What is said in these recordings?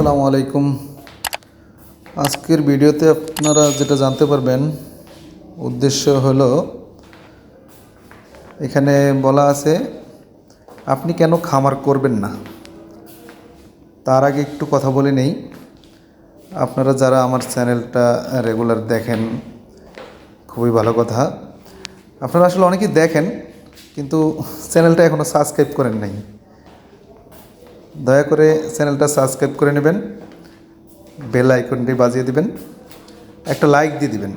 আসসালামু আলাইকুম। আজকের ভিডিওতে আপনারা যেটা জানতে পারবেন, উদ্দেশ্য হলো, এখানে বলা আছে, আপনি কেন খামার করবেন না? তার আগে একটু কথা বলে নেই। আপনারা যারা আমার চ্যানেলটা রেগুলার দেখেন, খুবই ভালো কথা। আপনারা আসলে অনেকেই দেখেন, কিন্তু চ্যানেলটা এখনও সাবস্ক্রাইব করেন নাই। দয়া করে চ্যানেলটা সাবস্ক্রাইব করে নেবেন, বেল আইকনটি বাজিয়ে দিবেন, একটা লাইক দিয়ে দিবেন।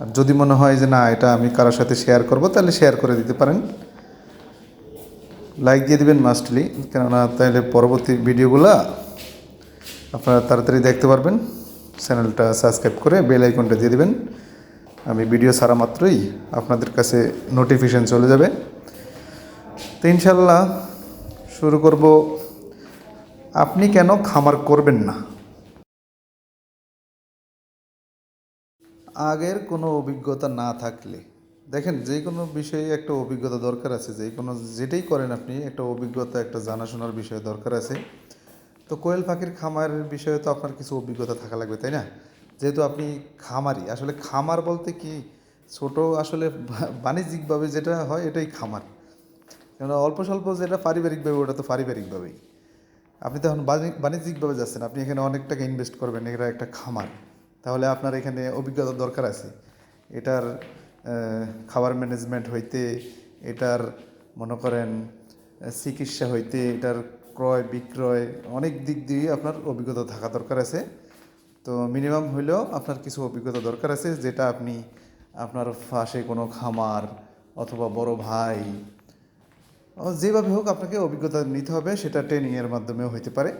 আর যদি মনে হয় যে না, এটা আমি কারোর সাথে শেয়ার করব, তাহলে শেয়ার করে দিতে পারেন। লাইক দিয়ে দিবেন মাস্টলি কেননা তাহলে পরবর্তী ভিডিওগুলো আপনারা তাড়াতাড়ি দেখতে পারবেন। চ্যানেলটা সাবস্ক্রাইব করে বেল আইকনটা দিয়ে দিবেন। আমি ভিডিও ছাড়া মাত্রই আপনাদের কাছে নোটিফিকেশন চলে যাবে। তো ইনশাল্লাহ শুরু করব আপনি কেন খামার করবেন না? আগের কোনো অভিজ্ঞতা না থাকলে। দেখেন, যে কোনো বিষয়ে একটা অভিজ্ঞতা দরকার আছে। যে কোনো, যেটাই করেন আপনি, একটা অভিজ্ঞতা, একটা জানাশোনার বিষয় দরকার আছে। তো কোয়েল পাখির খামারের বিষয়ে তো আপনার কিছু অভিজ্ঞতা থাকা লাগবে, তাই না? যেহেতু আপনি খামারি, আসলে খামার বলতে কি, ছোট আসলে বাণিজ্যিকভাবে যেটা হয়, এটাই খামার। কেননা অল্প স্বল্প যেটা পারিবারিকভাবে, ওটা তো পারিবারিকভাবেই। আপনি তো এখন বাণিজ্যিকভাবে যাচ্ছেন, আপনি এখানে অনেক টাকা ইনভেস্ট করবেন এটা একটা খামার। তাহলে আপনার এখানে অভিজ্ঞতা দরকার আছে। এটার খাবার ম্যানেজমেন্ট হইতে, এটার মনে করেন চিকিৎসা হইতে, এটার ক্রয়, বিক্রয়, অনেক দিক দিয়ে আপনার অভিজ্ঞতা থাকা দরকার আছে। তো মিনিমাম হইলেও আপনার কিছু অভিজ্ঞতা দরকার আছে, যেটা আপনি আপনার পাশে কোনো খামার অথবা বড় ভাই যেভাবে হোক আপনাকে অভিজ্ঞতা নিতে হবে, সেটা ট্রেনিংয়ের মাধ্যমেও হইতে পারে।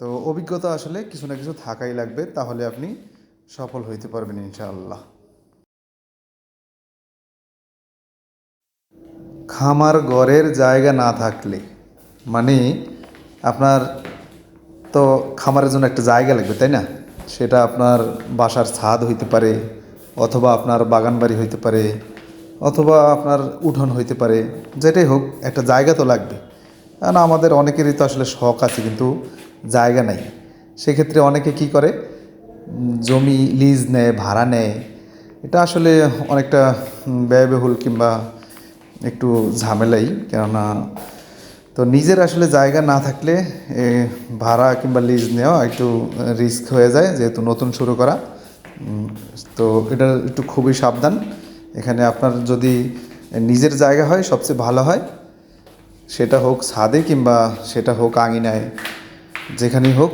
তো অভিজ্ঞতা আসলে কিছু না কিছু থাকাই লাগবে, তাহলে আপনি সফল হইতে পারবেন ইনশাআল্লাহ। খামার ঘরের জায়গা না থাকলে মানে আপনার তো খামারের জন্য একটা জায়গা লাগবে, তাই না? সেটা আপনার বাসার ছাদ হইতে পারে, অথবা আপনার বাগান বাড়ি হইতে পারে অথবা আপনার উঠোন হইতে পারে, যেটাই হোক, একটা জায়গা তো লাগবে। কারণ আমাদের অনেকেরই তো আসলে শখ আছে, কিন্তু জায়গা নাই। সেক্ষেত্রে অনেকে কি করে? জমি লিজ নেয়, ভাড়া নেয়। এটা আসলে অনেকটা ব্যয়বহুল কিংবা একটু ঝামেলাই। কেননা, তো নিজের আসলে জায়গা না থাকলে ভাড়া কিংবা লিজ নেওয়া একটু রিস্ক হয়ে যায়, যেহেতু নতুন শুরু করা। তো এটা একটু খুবই সাবধান। এখানে আপনার যদি নিজের জায়গা হয়, সবচেয়ে ভালো হয়, সেটা হোক ছাদে কিংবা সেটা হোক আঙিনায়, যেখানেই হোক,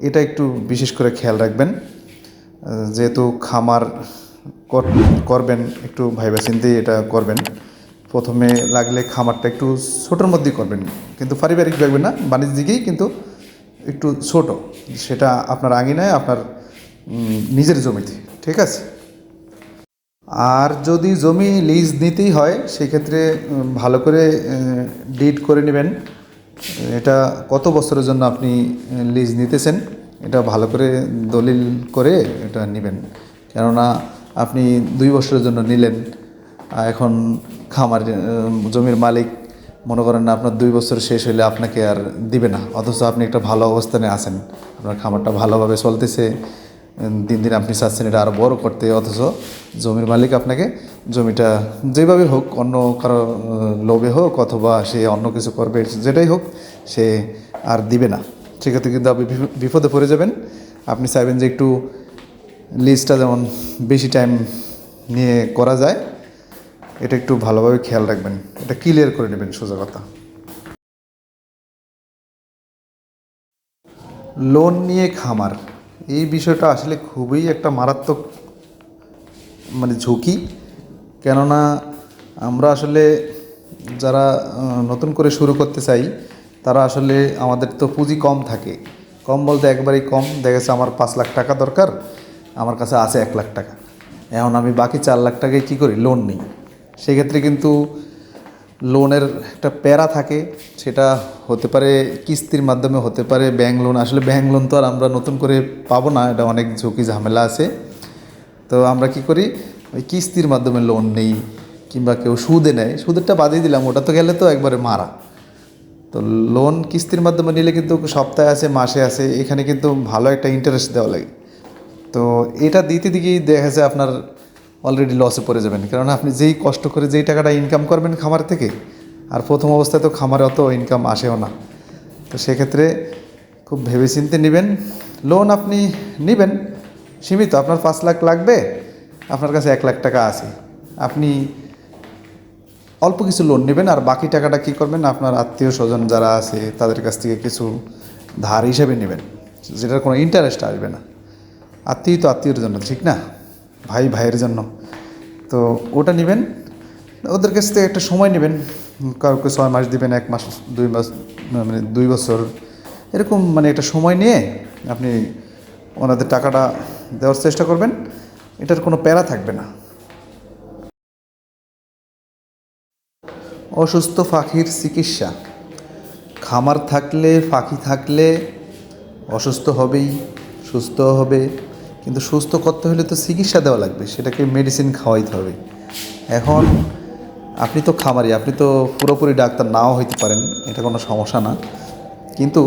এটা একটু বিশেষ করে খেয়াল রাখবেন। যেহেতু খামার কর- করবেন, একটু ভাইবা চিন্তেই এটা করবেন। প্রথমে লাগলে খামারটা একটু ছোটোর মধ্যেই করবেন। কিন্তু পারিবারিক দেখবেন না বাণিজ্যিকেই কিন্তু একটু ছোট। সেটা আপনার আঙিনায়, আপনার নিজের জমিতে, ঠিক আছে? আর যদি জমি লিজ নিতেই হয়, সেক্ষেত্রে ভালো করে ডিড করে নেবেন। এটা কত বছরের জন্য আপনি লিজ নিতেছেন? এটা ভালো করে দলিল করে এটা নেবেন। কেননা, আপনি দুই বছরের জন্য নিলেন এখন খামার জমির মালিক, মনে করেন না আপনার দুই বছর শেষ হলে আপনাকে আর দিবে না। অথচ আপনি একটা ভালো অবস্থানে আছেন। আপনার খামারটা ভালোভাবে চলতেছে। দিন দিন আপনি চাচ্ছেন এটা আরও বড় করতে, অথচ জমির মালিক আপনাকে জমিটা যেভাবে হোক, অন্য কারও লোভে হোক অথবা সে অন্য কিছু করবে, যেটাই হোক, সে আর দিবে না। সেক্ষেত্রে কিন্তু আপনি বিপ- বিপদে পড়ে যাবেন। আপনি চাইবেন যে একটু লিস্টটা যেমন বেশি টাইম নিয়ে করা যায়, এটা একটু ভালোভাবে খেয়াল রাখবেন। এটা ক্লিয়ার করে নেবেন, সোজা কথা। লোন নিয়ে খামার। এই বিষয়টা আসলে খুবই একটা মারাত্মক মানে ঝুঁকি। কেননা আমরা আসলে যারা নতুন করে শুরু করতে চাই, তারা আসলে আমাদের তো পুঁজি কম থাকে। কম বলতে একবারেই কম। দেখা যাচ্ছে আমার পাঁচ লাখ টাকা দরকার, আমার কাছে আছে এক লাখ টাকা। এখন আমি বাকি চার লাখ টাকায় কী করি? লোন নিই। সেক্ষেত্রে কিন্তু লোনের একটা প্যারা থাকে, সেটা হতে পারে, কিস্তির মাধ্যমে হতে পারে ব্যাংক লোন আসলে ব্যাংক লোন তো আর আমরা নতুন করে পাবো না, এটা অনেক ঝুঁকি ঝামেলা আছে। তো আমরা কি করি, ওই কিস্তির মাধ্যমে লোন নেই, কিংবা কেউ সুদে নেয়, সুদেরটা বাদিয়ে দিলাম, ওটা তো গেলে তো একবারে মারা। তো লোন কিস্তির মাধ্যমে নিলে কিন্তু সপ্তাহে আছে, মাসে আছে, এখানে কিন্তু ভালো একটা ইন্টারেস্ট দেওয়া লাগে। তো এটা দিতে দিকেই দেখা যায় আপনার অলরেডি লসে পড়ে যাবেন। কারণ আপনি যেই কষ্ট করে যেই টাকাটা ইনকাম করবেন খামার থেকে, আর প্রথম অবস্থায় তো খামারে অত ইনকাম আসেও না। তো সেক্ষেত্রে খুব ভেবেচিন্তে নেবেন। লোন আপনি নেবেন, সীমিত। আপনার পাঁচ লাখ লাগবে, আপনার কাছে এক লাখ টাকা আছে। আপনি অল্প কিছু লোন নেবেন, আর বাকি টাকাটা কী করবেন, আপনার আত্মীয় স্বজন যারা আছে, তাদের কাছ থেকে কিছু ধার হিসেবে নেবেন। যেটার কোনো ইন্টারেস্ট আসবে না। আত্মীয় তো আত্মীয়র জন্য, ঠিক না? ভাই, ভাইয়ের জন্য। তো ওটা নেবেন। ওদের কাছ থেকে একটা সময় নেবেন। কাউকে ছয় মাস দিবেন, এক মাস, দুই মাস মানে দুই বছর। এরকম মানে একটা সময় নিয়ে আপনি ওনাদের টাকাটা দেওয়ার চেষ্টা করবেন। এটার কোনো প্যারা থাকবে না। অসুস্থ পাখির চিকিৎসা। খামার থাকলে পাখি থাকলে অসুস্থ হবেই, সুস্থ হবে। কিন্তু সুস্থ করতে হলে তো চিকিৎসা দেওয়া লাগবে, সেটাকে মেডিসিন খাওয়াইতে হবে। এখন আপনি তো খামারি, আপনি তো পুরোপুরি ডাক্তার নাও হইতে পারেন, এটা কোনো সমস্যা না। কিন্তু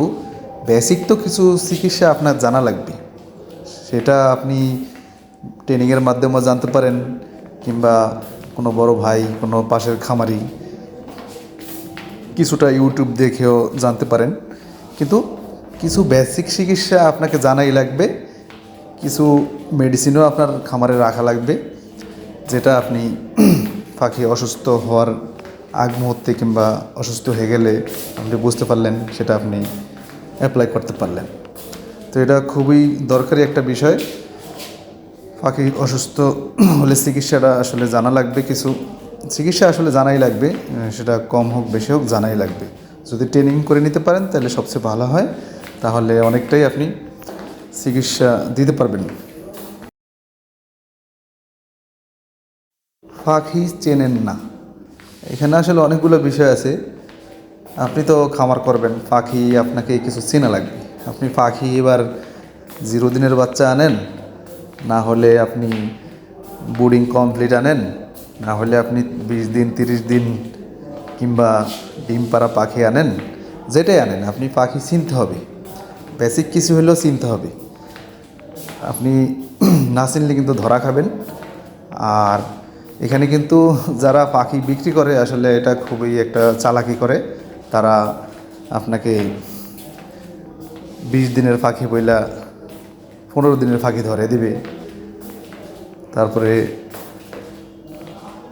বেসিক তো কিছু চিকিৎসা আপনার জানা লাগবে। সেটা আপনি ট্রেনিংয়ের মাধ্যমেও জানতে পারেন, কিংবা কোনো বড় ভাই, কোনো পাশের খামারি কিছুটা ইউটিউব দেখেও জানতে পারেন। কিন্তু কিছু বেসিক চিকিৎসা আপনাকে জানাই লাগবে কিছু মেডিসিনও আপনার খামারে রাখা লাগবে, যেটা আপনি পাখি অসুস্থ হওয়ার আগ মুহূর্তে কিংবা অসুস্থ হয়ে গেলে আপনি বুঝতে পারলেন, সেটা আপনি অ্যাপ্লাই করতে পারলেন। তো এটা খুবই দরকারি একটা বিষয়। পাখি অসুস্থ হলে চিকিৎসাটা আসলে জানা লাগবে কিছু। চিকিৎসা আসলে জানাই লাগবে সেটা কম হোক, বেশি হোক, জানাই লাগবে। যদি ট্রেনিং করে নিতে পারেন, তাহলে সবচেয়ে ভালো হয়। তাহলে অনেকটাই আপনি চিকিৎসা দিতে পারবেন পাখি চেনেন না এখানে আসলে অনেকগুলো বিষয় আছে আপনি তো খামার করবেন পাখি আপনাকে কিছু চেনা লাগবে আপনি পাখি এবার জিরো দিনের বাচ্চা আনেন না হলে আপনি বোর্ডিং কমপ্লিট আনেন না হলে আপনি বিশ দিন তিরিশ দিন কিংবা ডিম পাড়া পাখি আনেন যেটাই আনেন আপনি পাখি চিনতে হবে বেসিক কিছু হলেও চিনতে হবে। আপনি না চিনলে কিন্তু ধরা খাবেন। আর এখানে কিন্তু যারা পাখি বিক্রি করে, আসলে এটা খুবই একটা চালাকি করে। তারা আপনাকে বিশ দিনের পাখি বইলা পনেরো দিনের পাখি ধরে দিবে। তারপরে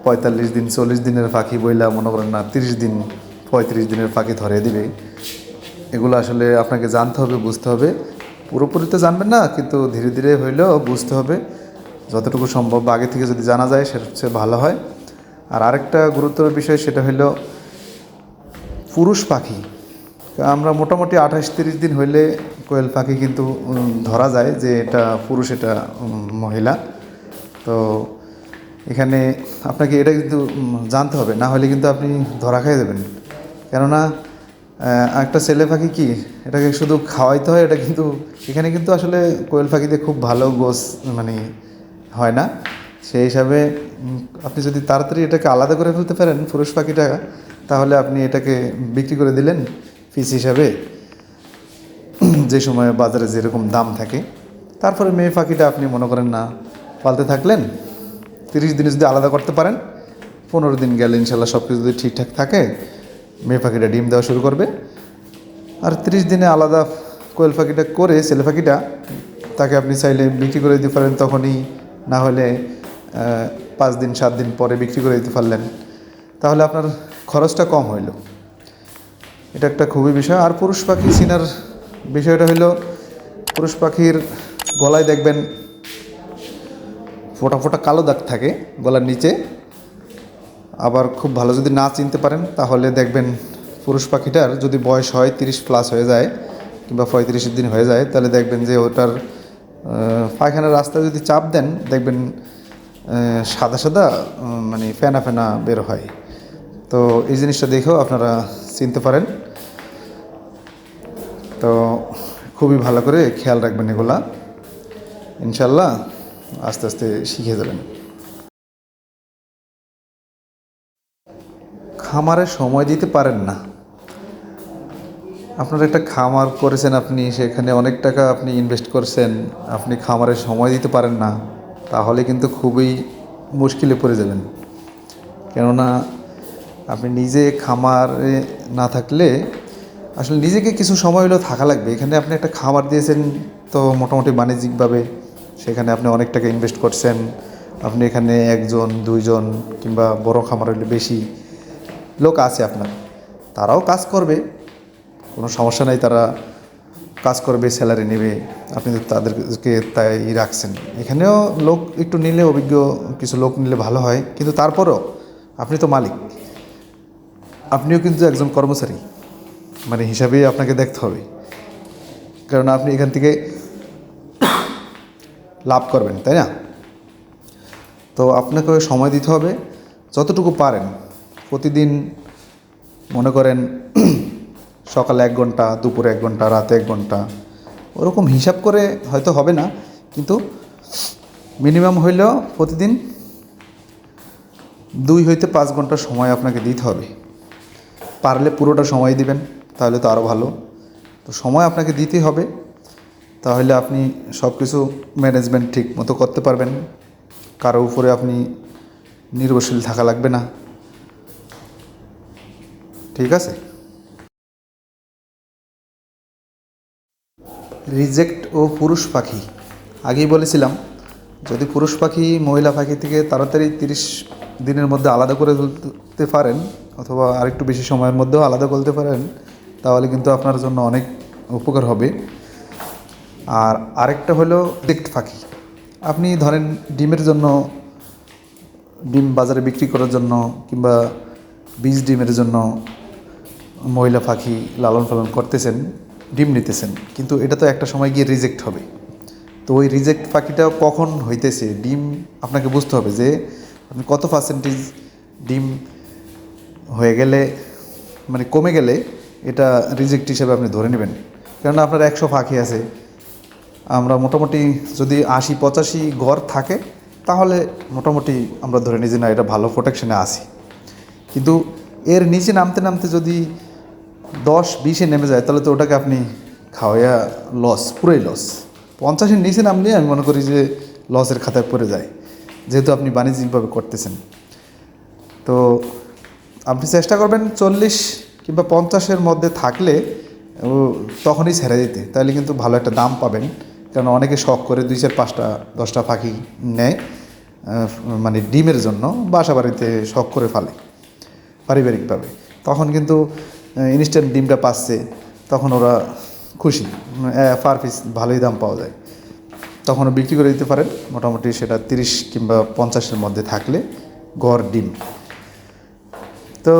পঁয়তাল্লিশ দিন, চল্লিশ দিনের পাখি বইলা মনে করেন না, তিরিশ দিন, পঁয়ত্রিশ দিনের পাখি ধরে দিবে। এগুলো আসলে আপনাকে জানতে হবে, বুঝতে হবে। পুরোপুরি তো জানবেন না, কিন্তু ধীরে ধীরে হইলেও বুঝতে হবে। যতটুকু সম্ভব আগে থেকে যদি জানা যায়, সেটা হচ্ছে ভালো হয়। আর আরেকটা গুরুত্বর বিষয় সেটা হলো পুরুষ পাখি। আমরা মোটামুটি আঠাশ তিরিশ দিন হইলে কোয়েল পাখি কিন্তু ধরা যায় যে এটা পুরুষ, এটা মহিলা। তো এখানে আপনাকে এটা কিন্তু জানতে হবে। না হলে কিন্তু আপনি ধরা খেয়ে দেবেন। কেননা একটা ছেলে পাখি কি? এটাকে শুধু খাওয়াইতে হয়, এটা কিন্তু এখানে কিন্তু আসলে কোয়েল পাখিতে খুব ভালো গোস মানে হয় না। সেই হিসাবে আপনি যদি তাড়াতাড়ি এটাকে আলাদা করে ফেলতে পারেন, পুরুষ পাখিটা, তাহলে আপনি এটাকে বিক্রি করে দিলেন পিস হিসাবে। যে সময় বাজারে যেরকম দাম থাকে। তারপরে মেয়ে পাখিটা আপনি মনে করেন না, পালতে থাকলেন, তিরিশ দিনে যদি আলাদা করতে পারেন, পনেরো দিন গেলে ইনশাল্লাহ সব কিছু যদি ঠিকঠাক থাকে মেয়ে পাখিটা ডিম দেওয়া শুরু করবে। আর তিরিশ দিনে আলাদা কোয়েল পাখিটা করে ছেলে পাখিটা, তাকে আপনি চাইলে বিক্রি করে দিতে পারেন তখনই, না হলে পাঁচ দিন, সাত দিন পরে বিক্রি করে দিতে পারলেন। তাহলে আপনার খরচটা কম হইল। এটা একটা খুবই বিষয়। আর পুরুষ পাখি চিনার বিষয়টা হলো পুরুষ পাখির গলায় দেখবেন, ফোটা ফোটা কালো দাগ থাকে গলার নিচে। আবার খুব ভালো যদি না চিনতে পারেন, তাহলে দেখবেন পুরুষ পাখিটার যদি বয়স হয় তিরিশ প্লাস হয়ে যায় কিংবা পঁয়ত্রিশ দিন হয়ে যায়, তাহলে দেখবেন যে ওটার পায়খানার রাস্তায় যদি চাপ দেন, দেখবেন সাদা সাদা মানে ফেনা ফেনা বের হয়। তো এই জিনিসটা দেখেও আপনারা চিনতে পারেন। তো খুবই ভালো করে খেয়াল রাখবেন এগুলা। ইনশাল্লাহ আস্তে আস্তে শিখে যাবেন। খামারে সময় দিতে পারেন না। আপনার একটা খামার করেছেন, আপনি সেখানে অনেক টাকা আপনি ইনভেস্ট করছেন, আপনি খামারে সময় দিতে পারেন না, তাহলে কিন্তু খুবই মুশকিলে পড়ে যাবেন। কেননা আপনি নিজে খামারে না থাকলে আসলে নিজেকে কিছু সময় হলেও থাকা লাগবে। এখানে আপনি একটা খামার দিয়েছেন তো মোটামুটি বাণিজ্যিকভাবে, সেখানে আপনি অনেক টাকা ইনভেস্ট করছেন, আপনি এখানে একজন, দুইজন কিংবা বড় খামার হলে বেশি লোক আছে আপনার, তারাও কাজ করবে, কোনো সমস্যা নাই, তারা কাজ করবে স্যালারি নেবে, আপনি তাদেরকে তাই রাখছেন। এখানেও লোক একটু নিলে, অভিজ্ঞ কিছু লোক নিলে ভালো হয়, কিন্তু তারপরও আপনি তো মালিক, আপনিও কিন্তু একজন কর্মচারী মানে হিসাবেই আপনাকে দেখতে হবে, কারণ আপনি এখান থেকে লাভ করবেন, তাই না? তো আপনাকে সময় দিতে হবে, যতটুকু পারেন প্রতিদিন মনে করেন সকালে এক ঘণ্টা, দুপুরে এক ঘণ্টা, রাতে এক ঘণ্টা, ওরকম হিসাব করে হয়তো হবে না, কিন্তু মিনিমাম হইলেও প্রতিদিন দুই হইতে পাঁচ ঘণ্টা সময় আপনাকে দিতে হবে। পারলে পুরোটা সময় দিবেন, তাহলে তো আরও ভালো। তো সময় আপনাকে দিতেই হবে, তাহলে আপনি সব কিছু ম্যানেজমেন্ট ঠিক মতো করতে পারবেন। কারও উপরে আপনি নির্ভরশীল থাকা লাগবে না। ঠিক আছে? রিজেক্ট ও পুরুষ পাখি। আগেই বলেছিলাম, যদি পুরুষ পাখি মহিলা পাখি থেকে তাড়াতাড়ি তিরিশ দিনের মধ্যে আলাদা করে তুলতে পারেন, অথবা আরেকটু বেশি সময়ের মধ্যেও আলাদা করতে পারেন, তাহলে কিন্তু আপনার জন্য অনেক উপকার হবে। আর আরেকটা হলো রিজেক্ট পাখি। আপনি ধরেন ডিমের জন্য ডিম বাজারে বিক্রি করার জন্য কিংবা বীজ ডিমের জন্য মহিলা পাখি লালন পালন করতেছেন, ডিম নিতেছেন, কিন্তু এটা তো একটা সময় গিয়ে রিজেক্ট হবে। তো ওই রিজেক্ট পাখিটা কখন হইতেছে? ডিম আপনাকে বুঝতে হবে যে আপনি কত পার্সেন্টেজ ডিম হয়ে গেলে মানে কমে গেলে এটা রিজেক্ট হিসেবে আপনি ধরে নেবেন। কেননা আপনার একশো পাখি আছে। আমরা মোটামুটি যদি আশি, পঁচাশি ঘর থাকে, তাহলে মোটামুটি আমরা ধরে নিই যে না, এটা ভালো প্রোটেকশনে আসি কিন্তু এর নিচে নামতে নামতে যদি দশ বিশে নেমে যায়, তাহলে তো ওটাকে আপনি খাওয়াইয়া লস পুরোই লস পঞ্চাশের নিচে নামলে আমি মনে করি যে লসের খাতায় পড়ে যায়, যেহেতু আপনি বাণিজ্যিকভাবে করতেছেন। তো আপনি চেষ্টা করবেন চল্লিশ কিংবা পঞ্চাশের মধ্যে থাকলে তখনই ছেড়ে দিতে, তাহলে কিন্তু ভালো একটা দাম পাবেন। কারণ অনেকে শখ করে দুই চার পাঁচটা, দশটা পাখি নেয় মানে ডিমের জন্য বাসা বাড়িতে শখ করে ফেলে, পারিবারিকভাবে। তখন কিন্তু ইনস্ট্যান্ট ডিমটা পাচ্ছে, তখন ওরা খুশি। পার পিস ভালোই দাম পাওয়া যায়। তখনও বিক্রি করে দিতে পারেন। মোটামুটি সেটা তিরিশ কিংবা পঞ্চাশের মধ্যে থাকলে গড় ডিম। তো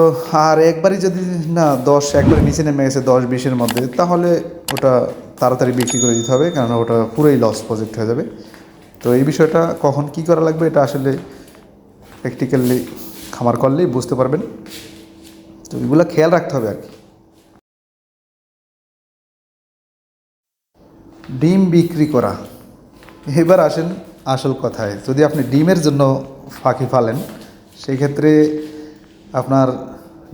আর একবারই যদি না, দশ একবারে নিচে নেমে গেছে দশ বিশের মধ্যে, তাহলে ওটা তাড়াতাড়ি বিক্রি করে দিতে হবে, কেননা ওটা পুরোই লস প্রজেক্ট হয়ে যাবে। তো এই বিষয়টা কখন কি করা লাগবে, এটা আসলে প্র্যাকটিক্যালি খামার করলেই বুঝতে পারবেন। তো এগুলো খেয়াল রাখতে হবে আর কি। ডিম বিক্রি করা। এবার আসেন আসল কথায়। যদি আপনি ডিমের জন্য ফাঁকি ফালেন সেই ক্ষেত্রে আপনার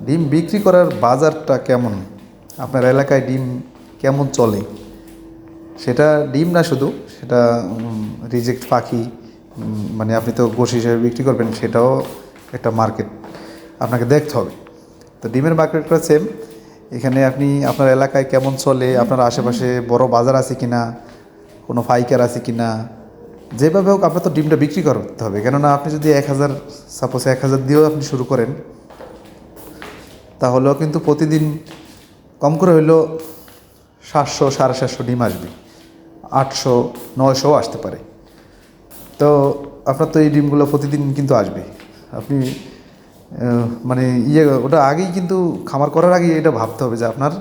ডিম বিক্রি করার বাজারটা কেমন? আপনার এলাকায় ডিম কেমন চলে? সেটা ডিম না শুধু, সেটা রিজেক্ট পাখি মানে আপনি তো গোশ হিসেবে বিক্রি করবেন, সেটাও একটা মার্কেট আপনাকে দেখতে হবে। তো ডিমের মার্কেটটা সেম এখানে আপনি, আপনার এলাকায় কেমন চলে? আপনার আশেপাশে বড় বাজার আছে কি না কোনো ফাইকার আছে কি না যেভাবে হোক, আপনার তো ডিমটা বিক্রি করতে হবে। কেননা আপনি যদি এক হাজার সাপোজ এক হাজার দিয়েও আপনি শুরু করেন, তাহলেও কিন্তু প্রতিদিন কম করে হইলেও সাতশো, সাড়ে সাতশো ডিম আসবে। আটশো নয়শোও আসতে পারে। তো আপনার তো এই ডিমগুলো প্রতিদিন কিন্তু আসবে। আপনি মানে ইয়ে ওটা আগেই কিন্তু খামার করার আগেই এটা ভাবতে হবে যে আপনার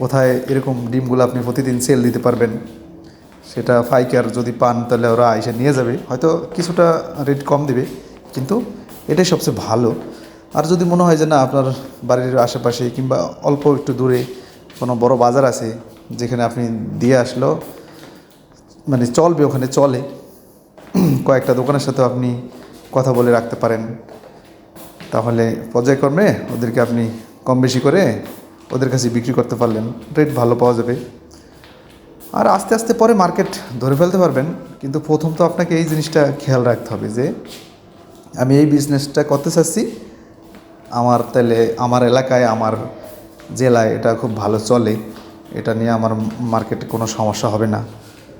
কোথায় এরকম ডিমগুলো আপনি প্রতিদিন সেল দিতে পারবেন। সেটা ফাইকার যদি পান তাহলে ওরা এসে নিয়ে যাবে। হয়তো কিছুটা রেট কম দিবে, কিন্তু এটাই সবচেয়ে ভালো। আর যদি মনে হয় যে না, আপনার বাড়ির আশেপাশে কিংবা অল্প একটু দূরে কোনো বড় বাজার আছে, যেখানে আপনি দিয়ে আসলেও মানে চলবে, ওখানে চলে, কয়েকটা দোকানের সাথে আপনি কথা বলে রাখতে পারেন। তাহলে পর্যায়ক্রমে ওদেরকে আপনি কম বেশি করে ওদের কাছে বিক্রি করতে পারলেন। রেট ভালো পাওয়া যাবে। আর আস্তে আস্তে পরে মার্কেট ধরে ফেলতে পারবেন। কিন্তু প্রথম তো আপনাকে এই জিনিসটা খেয়াল রাখতে হবে যে, আমি এই বিজনেসটা করতে চাচ্ছি। আমার তাহলে আমার এলাকায়, আমার জেলায় এটা খুব ভালো চলে। এটা নিয়ে আমার মার্কেটে কোনো সমস্যা হবে না।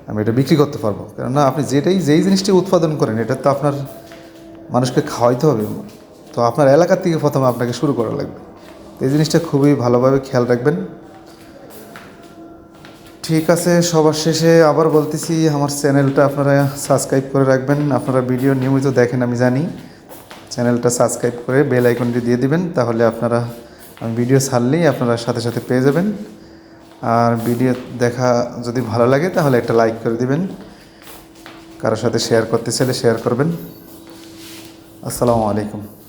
আমি এটা বিক্রি করতে পারব। কেননা আপনি যেটাই, যেই জিনিসটি উৎপাদন করেন, এটা তো আপনার মানুষকে খাওয়াইতে হবে। তো আপনার এলাকার থেকে প্রথমে আপনাকে শুরু করা লাগবে। এই জিনিসটা খুবই ভালোভাবে খেয়াল রাখবেন। ঠিক আছে, সবার শেষে আবার বলতেছি, আমার চ্যানেলটা আপনারা সাবস্ক্রাইব করে রাখবেন। আপনারা ভিডিও নিয়মিত দেখেন, আমি জানি। চ্যানেলটা সাবস্ক্রাইব করে বেল আইকনটি দিয়ে দিবেন, তাহলে আপনারা, আমি ভিডিও ছাড়লেই আপনারা সাথে সাথে পেয়ে যাবেন। আর ভিডিও দেখা যদি ভালো লাগে, তাহলে একটা লাইক করে দিবেন। কারোর সাথে শেয়ার করতে চাইলে শেয়ার করবেন। আসসালামু আলাইকুম।